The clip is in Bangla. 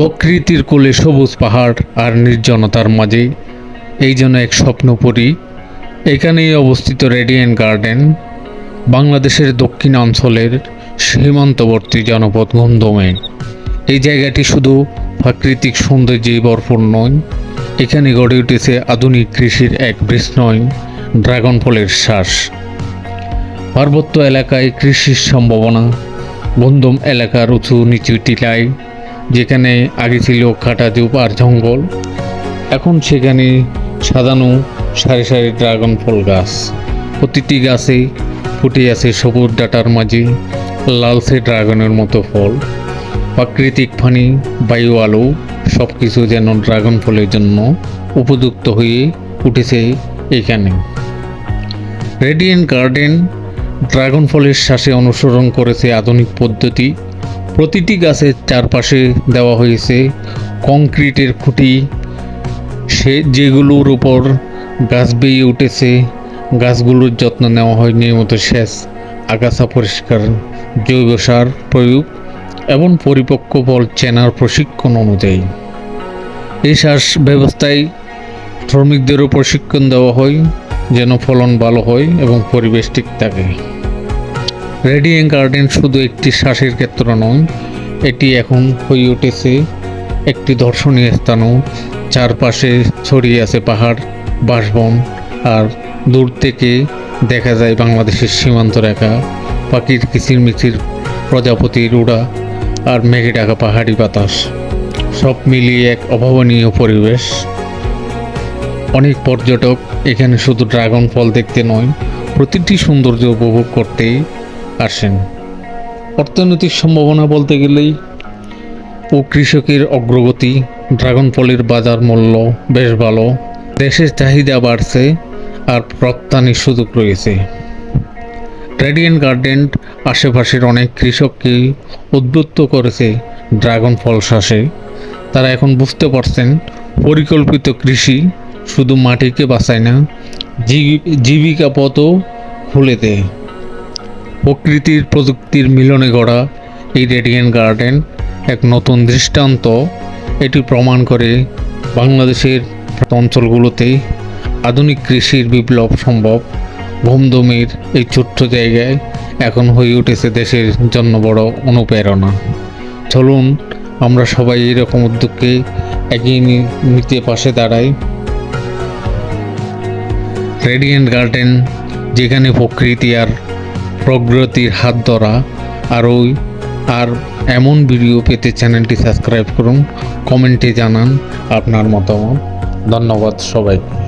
প্রকৃতির কোলে সবুজ পাহাড় আর নির্জনতার মাঝে এই যেন এক স্বপ্নপুরী। এখানেই অবস্থিত রেডিয়েন্ট গার্ডেন, বাংলাদেশের দক্ষিণাঞ্চলের সীমান্তবর্তী জনপদ গন্ধমে এই জায়গাটি শুধু প্রাকৃতিক সৌন্দর্যেই ভরপুর নয়, এখানে গড়ে উঠেছে আধুনিক কৃষির এক বিস্ময় ড্রাগন ফলের শ্বাস। পার্বত্য এলাকায় কৃষির সম্ভাবনা গন্ধম এলাকার উঁচু নিচু টিলায় যেখানে আগে ছিল কাটা জুপ আর জঙ্গল, এখন সেখানে সাজানো সারি সারি ড্রাগন ফল গাছ। প্রতিটি গাছে ফুটে আছে সবুজ ডাটার মাঝে লালসে ড্রাগনের মতো ফল। প্রাকৃতিক পানি বায়ু আলো সব কিছু যেন ড্রাগন ফলের জন্য উপযুক্ত হয়ে উঠেছে এখানে। রেডিয়েন্ট গার্ডেন ড্রাগন ফলের শ্বাসে অনুসরণ করেছে আধুনিক পদ্ধতি প্রতিটি গাছের চারপাশে দেওয়া হয়েছে কংক্রিটের খুঁটি। সে যেগুলোর উপর গাছ বেয়ে উঠেছে, গাছগুলোর যত্ন নেওয়া হয় নিয়মিত সেচ, আগাছা পরিষ্কার, জৈব সার প্রয়োগ এবং পরিপক্ক ফল চেনার প্রশিক্ষণ অনুযায়ী। এই শ্বাস ব্যবস্থায় শ্রমিকদেরও প্রশিক্ষণ দেওয়া হয় যেন ফলন ভালো হয় এবং পরিবেশ ঠিক থাকে। রেডিয়েন গার্ডেন শুধু একটি শ্বাসের ক্ষেত্র নয়, এটি এখন হয়ে উঠেছে একটি দর্শনীয় স্থানও। চারপাশে ছড়িয়ে আছে পাহাড়, বাসবন আর দূর থেকে দেখা যায় বাংলাদেশের সীমান্ত রেখা, পাখির কিচিরমিচির প্রজাপতির উড়া আর মেঘে ঢাকা পাহাড়ি বাতাস। সব মিলিয়ে এক অভাবনীয় পরিবেশ। অনেক পর্যটক এখানে শুধু ড্রাগন ফল দেখতে নয়, প্রতিটি সৌন্দর্য উপভোগ করতেই আসেন অর্থনৈতিক সম্ভাবনা বলতে গেলেই ও কৃষকের অগ্রগতি, ড্রাগন ফলের বাজার মূল্য বেশ ভালো, দেশের চাহিদা বাড়ছে আর রপ্তানির সুযোগ রয়েছে। রেডিয়েন্ট গার্ডেন আশেপাশের অনেক কৃষককে উদ্বুদ্ধ করেছে ড্রাগন ফল শ্বাসে তারা এখন বুঝতে পারছেন, পরিকল্পিত কৃষি শুধু মাটিকে বাঁচায় না জীবিকা পথও খুলে দেয়। প্রকৃতির প্রযুক্তির মিলনে গড়া এই রেডিয়েন্ট গার্ডেন এক নতুন দৃষ্টান্ত। এটি প্রমাণ করে বাংলাদেশের অঞ্চলগুলোতে আধুনিক কৃষির বিপ্লব সম্ভব। ঘুমদমের এই ছোট্ট জায়গায় এখন হয়ে উঠেছে দেশের জন্য বড় অনুপ্রেরণা। চলুন, আমরা সবাই এরকম উদ্যোগকে এগিয়ে নিতে পাশে দাঁড়াই। রেডিয়েন্ট গার্ডেন, যেখানে প্রকৃতি আর প্রগতির হাত ধরা, আর ওই, আর এমন ভিডিও পেতে চ্যানেলটি সাবস্ক্রাইব করুন, কমেন্টে জানান আপনার মতামত। ধন্যবাদ সবাইকে।